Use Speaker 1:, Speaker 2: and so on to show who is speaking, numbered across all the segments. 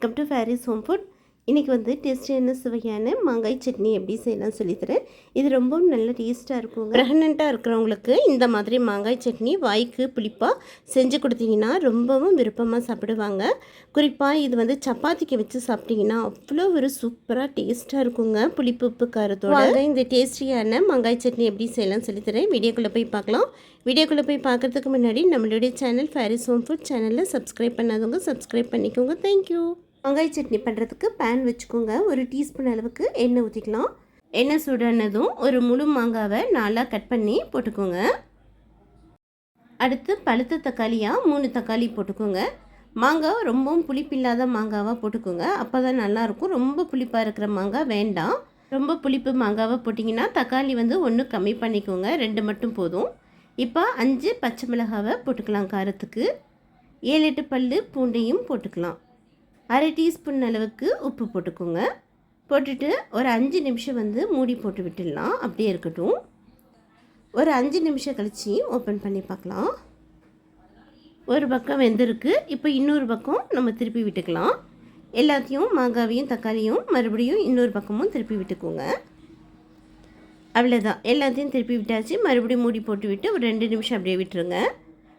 Speaker 1: Welcome to Fairy's home food இன்றைக்கி வந்து டேஸ்டியான சுவையான மாங்காய் சட்னி எப்படி செய்யலாம் சொல்லித்தரேன். இது ரொம்பவும் நல்ல டேஸ்ட்டாக இருக்கும் ப்ரெக்னெண்ட்டாக இருக்கிறவங்களுக்கு இந்த மாதிரி மாங்காய் சட்னி வாய்க்கு புளிப்பாக செஞ்சு கொடுத்தீங்கன்னா ரொம்பவும் விருப்பமாக சாப்பிடுவாங்க. குறிப்பாக இது வந்து சப்பாத்திக்கு வச்சு சாப்பிட்டீங்கன்னா அவ்வளோ ஒரு சூப்பராக டேஸ்ட்டாக இருக்குங்க புளிப்பு உப்பு காரத்தோட. இந்த டேஸ்டியான மாங்காய் சட்னி எப்படி செய்யலாம் சொல்லித்தரேன். வீடியோக்குள்ளே போய் பார்க்கலாம். வீடியோக்குள்ளே போய் பார்க்குறதுக்கு முன்னாடி நம்மளுடைய சேனல் ஃபேரிஸ் ஹோம் ஃபுட் சேனலில் சப்ஸ்கிரைப் பண்ணாதவங்க சப்ஸ்கிரைப் பண்ணிக்கோங்க. தேங்க்யூ வெங்காய சட்னி பண்ணுறதுக்கு பேன் வச்சுக்கோங்க. ஒரு டீஸ்பூன் அளவுக்கு எண்ணெய் ஊற்றிக்கலாம் எண்ணெய் சுடனதும் ஒரு முழு மாங்காவை நாலாக கட் பண்ணி போட்டுக்கோங்க. அடுத்து பழுத்த தக்காளியாக மூணு தக்காளி போட்டுக்கோங்க. மாங்காய் ரொம்பவும் புளிப்பில்லாத மாங்காவாக போட்டுக்கோங்க. அப்போ தான் நல்லாயிருக்கும் ரொம்ப புளிப்பாக இருக்கிற மாங்காய் வேண்டாம். ரொம்ப புளிப்பு மாங்காவை போட்டிங்கன்னா தக்காளி வந்து ஒன்று கம்மி பண்ணிக்கோங்க. ரெண்டு மட்டும் போதும். இப்போ அஞ்சு பச்சை மிளகாவை போட்டுக்கலாம் காரத்துக்கு. ஏழு எட்டு பல் பூண்டையும் போட்டுக்கலாம். அரை டீஸ்பூன் அளவுக்கு உப்பு போட்டுக்கோங்க. போட்டுட்டு ஒரு அஞ்சு நிமிஷம் வந்து மூடி போட்டு விட்டுடலாம். அப்படியே இருக்கட்டும். ஒரு அஞ்சு நிமிஷம் கழித்து ஓப்பன் பண்ணி பார்க்கலாம். ஒரு பக்கம் வெந்திருக்கு. இப்போ இன்னொரு பக்கம் நம்ம திருப்பி விட்டுக்கலாம். எல்லாத்தையும் மாங்காவையும் தக்காளியும் மறுபடியும் இன்னொரு பக்கமும் திருப்பி விட்டுக்கோங்க. அவ்வளோதான் எல்லாத்தையும் திருப்பி விட்டாச்சு. மறுபடியும் மூடி போட்டு விட்டு ஒரு ரெண்டு நிமிஷம் அப்படியே விட்டுருங்க.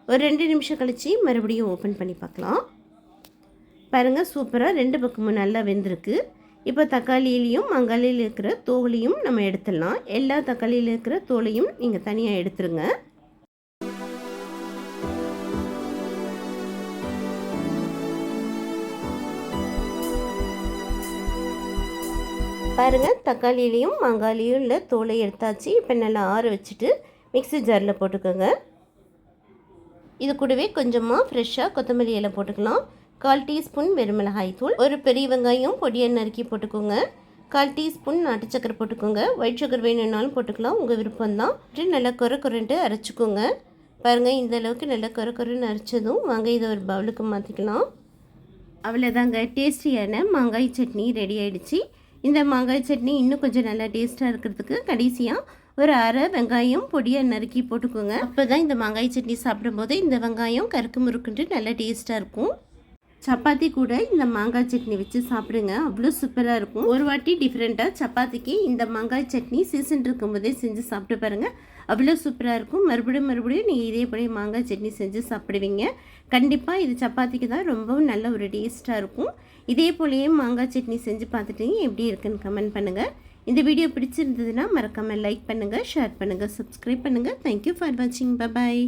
Speaker 1: ஒரு ரெண்டு நிமிஷம் கழித்து மறுபடியும் ஓப்பன் பண்ணி பார்க்கலாம். பாருங்கள் சூப்பராக ரெண்டு பக்கமும் நல்லா வெந்திருக்கு. இப்போ தக்காளியிலையும் மங்காளியில் இருக்கிற தோலையும் நம்ம எடுத்துடலாம். எல்லா தக்காளியில் இருக்கிற தோலையும் நீங்கள் தனியாக எடுத்துருங்க. பாருங்கள் தக்காளியிலையும் மங்காளியும் உள்ள தோலை எடுத்தாச்சு. இப்போ நல்லா ஆற வச்சுட்டு மிக்சி ஜாரில் போட்டுக்கோங்க. இது கூடவே கொஞ்சமாக ஃப்ரெஷ்ஷாக கொத்தமல்லி இலை போட்டுக்கலாம். கால் டீஸ்பூன் வெறுமிளகாய் தூள் ஒரு பெரிய வெங்காயம் பொடியை நறுக்கி போட்டுக்கோங்க. கால் டீஸ்பூன் நாட்டு சக்கரை போட்டுக்கோங்க. ஒயிட் சுகர் வேணும்னாலும் போட்டுக்கலாம் உங்கள் விருப்பம் தான் நல்லா குறை குறைன்ட்டு அரைச்சிக்கோங்க. பாருங்கள் இந்த அளவுக்கு நல்லா குறை குறைன்னு அரைச்சதும் வாங்க இதை ஒரு பவுலுக்கு மாற்றிக்கலாம் அவ்வளோதாங்க டேஸ்டியான மாங்காய் சட்னி ரெடி ஆகிடுச்சு இந்த மாங்காய் சட்னி இன்னும் கொஞ்சம் நல்லா டேஸ்ட்டாக இருக்கிறதுக்கு கடைசியாக ஒரு அரை வெங்காயம் பொடியாக நறுக்கி போட்டுக்கோங்க. அப்போ தான் இந்த மாங்காய் சட்னி சாப்பிடும்போது இந்த வெங்காயம் கருக்கு முறுக்குன்ட்டு நல்லா டேஸ்ட்டாக இருக்கும். சப்பாத்தி கூட இந்த மாங்காய் சட்னி வச்சு சாப்பிடுங்க. அவ்வளோ சூப்பராக இருக்கும். ஒரு வாட்டி டிஃப்ரெண்ட்டாக சப்பாத்திக்கு இந்த மாங்காய் சட்னி சீசன் இருக்கும்போதே செஞ்சு சாப்பிட்டு பாருங்கள் அவ்வளோ சூப்பராக இருக்கும். மறுபடியும் மறுபடியும் நீங்கள் இதே போல மாங்காய் சட்னி செஞ்சு சாப்பிடுவீங்க. கண்டிப்பாக இது சப்பாத்திக்கு தான் ரொம்பவும் நல்ல ஒரு டேஸ்ட்டாக இருக்கும். இதே போலயே மாங்காய் சட்னி செஞ்சு பார்த்துட்டீங்க எப்படி இருக்குன்னு கமெண்ட் பண்ணுங்கள் இந்த வீடியோ பிடிச்சிருந்ததுன்னா மறக்காமல் லைக் பண்ணுங்கள் ஷேர் பண்ணுங்கள் சப்ஸ்கிரைப் பண்ணுங்கள் தேங்க்யூ ஃபார் வாட்சிங் பாய்